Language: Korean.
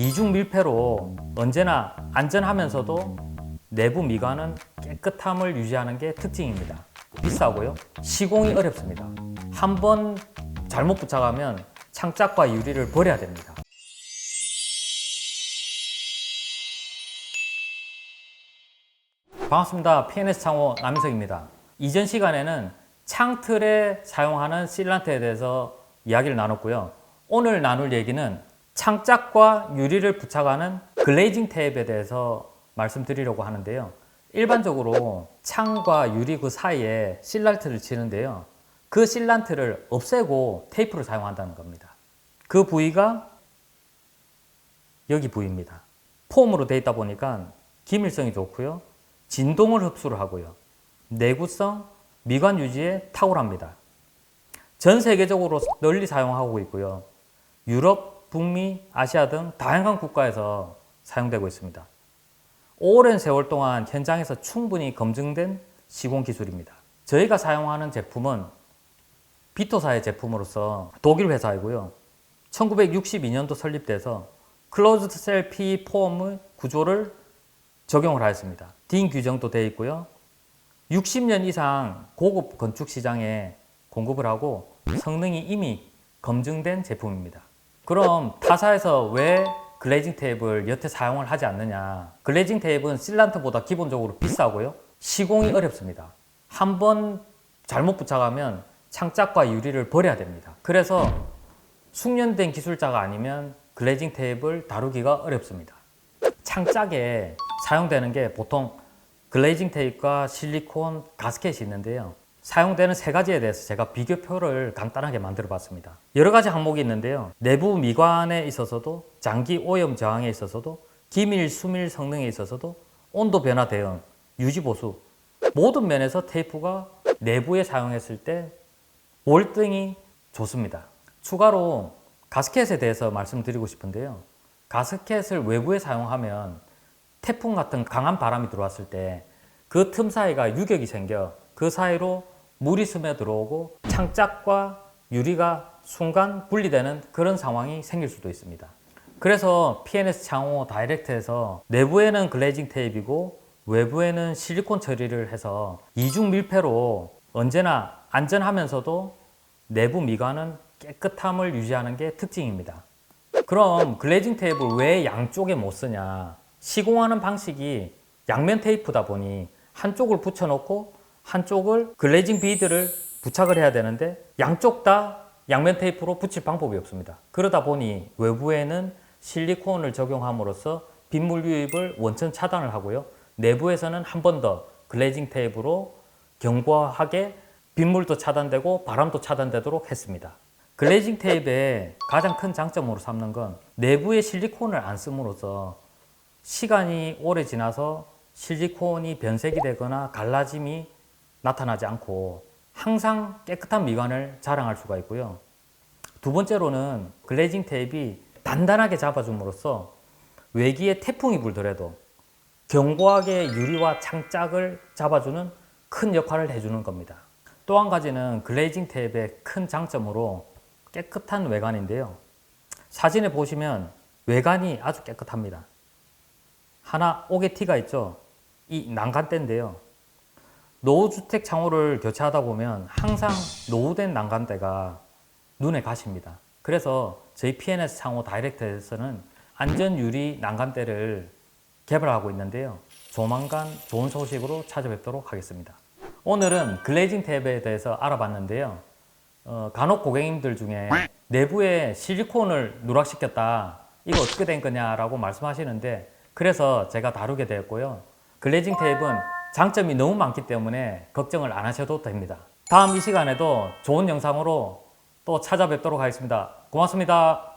이중 밀폐로 언제나 안전하면서도 내부 미관은 깨끗함을 유지하는 게 특징입니다. 비싸고요. 시공이 어렵습니다. 한 번 잘못 부착하면 창짝과 유리를 버려야 됩니다. 반갑습니다. PNS 창호 남인석입니다. 이전 시간에는 창틀에 사용하는 실란트에 대해서 이야기를 나눴고요. 오늘 나눌 얘기는 창짝과 유리를 부착하는 글레이징 테이프에 대해서 말씀드리려고 하는데요. 일반적으로 창과 유리 그 사이에 실란트를 치는데요. 그 실란트를 없애고 테이프를 사용한다는 겁니다. 그 부위가 여기 부위입니다. 폼으로 되어 있다 보니까 기밀성이 좋고요. 진동을 흡수를 하고요. 내구성, 미관 유지에 탁월합니다. 전 세계적으로 널리 사용하고 있고요. 유럽, 북미, 아시아 등 다양한 국가에서 사용되고 있습니다. 오랜 세월 동안 현장에서 충분히 검증된 시공 기술입니다. 저희가 사용하는 제품은 비토사의 제품으로서 독일 회사이고요. 1962년도 설립돼서 클로즈드 셀 PE 폼의 구조를 적용을 하였습니다. DIN 규정도 되어 있고요. 60년 이상 고급 건축 시장에 공급을 하고 성능이 이미 검증된 제품입니다. 그럼 타사에서 왜 글레이징 테이프를 여태 사용을 하지 않느냐? 글레이징 테이프는 실란트보다 기본적으로 비싸고요. 시공이 어렵습니다. 한 번 잘못 부착하면 창짝과 유리를 버려야 됩니다. 그래서 숙련된 기술자가 아니면 글레이징 테이프를 다루기가 어렵습니다. 창짝에 사용되는 게 보통 글레이징 테이프와 실리콘, 가스켓이 있는데요. 사용되는 세 가지에 대해서 제가 비교표를 간단하게 만들어 봤습니다. 여러 가지 항목이 있는데요. 내부 미관에 있어서도 장기 오염 저항에 있어서도 기밀, 수밀 성능에 있어서도 온도 변화 대응, 유지 보수 모든 면에서 테이프가 내부에 사용했을 때 월등히 좋습니다. 추가로 가스켓에 대해서 말씀드리고 싶은데요. 가스켓을 외부에 사용하면 태풍 같은 강한 바람이 들어왔을 때 그 틈 사이가 유격이 생겨 그 사이로 물이 스며 들어오고 창짝과 유리가 순간 분리되는 그런 상황이 생길 수도 있습니다. 그래서 PNS 창호 다이렉트에서 내부에는 글레이징 테이프이고 외부에는 실리콘 처리를 해서 이중 밀폐로 언제나 안전하면서도 내부 미관은 깨끗함을 유지하는 게 특징입니다. 그럼 글레이징 테이프를 왜 양쪽에 못 쓰냐? 시공하는 방식이 양면 테이프다 보니 한쪽을 붙여놓고 한쪽을 글레이징 비드를 부착을 해야 되는데 양쪽 다 양면 테이프로 붙일 방법이 없습니다. 그러다 보니 외부에는 실리콘을 적용함으로써 빗물 유입을 원천 차단을 하고요. 내부에서는 한 번 더 글레이징 테이프로 견고하게 빗물도 차단되고 바람도 차단되도록 했습니다. 글레이징 테이프의 가장 큰 장점으로 삼는 건 내부에 실리콘을 안 씀으로써 시간이 오래 지나서 실리콘이 변색이 되거나 갈라짐이 나타나지 않고 항상 깨끗한 미관을 자랑할 수가 있고요. 두 번째로는 글레이징 테이프가 단단하게 잡아줌으로써 외기에 태풍이 불더라도 견고하게 유리와 창짝을 잡아주는 큰 역할을 해주는 겁니다. 또 한 가지는 글레이징 테이프의 큰 장점으로 깨끗한 외관인데요. 사진에 보시면 외관이 아주 깨끗합니다. 하나 오게티가 있죠. 이 난간대인데요. 노후주택 창호를 교체하다 보면 항상 노후된 난간대가 눈에 가십니다. 그래서 저희 PNS 창호 다이렉트에서는 안전 유리 난간대를 개발하고 있는데요. 조만간 좋은 소식으로 찾아뵙도록 하겠습니다. 오늘은 글레이징 탭에 대해서 알아봤는데요. 어, 간혹 고객님들 중에 내부에 실리콘을 누락시켰다. 이거 어떻게 된 거냐라고 말씀하시는데 그래서 제가 다루게 되었고요. 글레이징 테이프는 장점이 너무 많기 때문에 걱정을 안 하셔도 됩니다. 다음 이 시간에도 좋은 영상으로 또 찾아뵙도록 하겠습니다. 고맙습니다.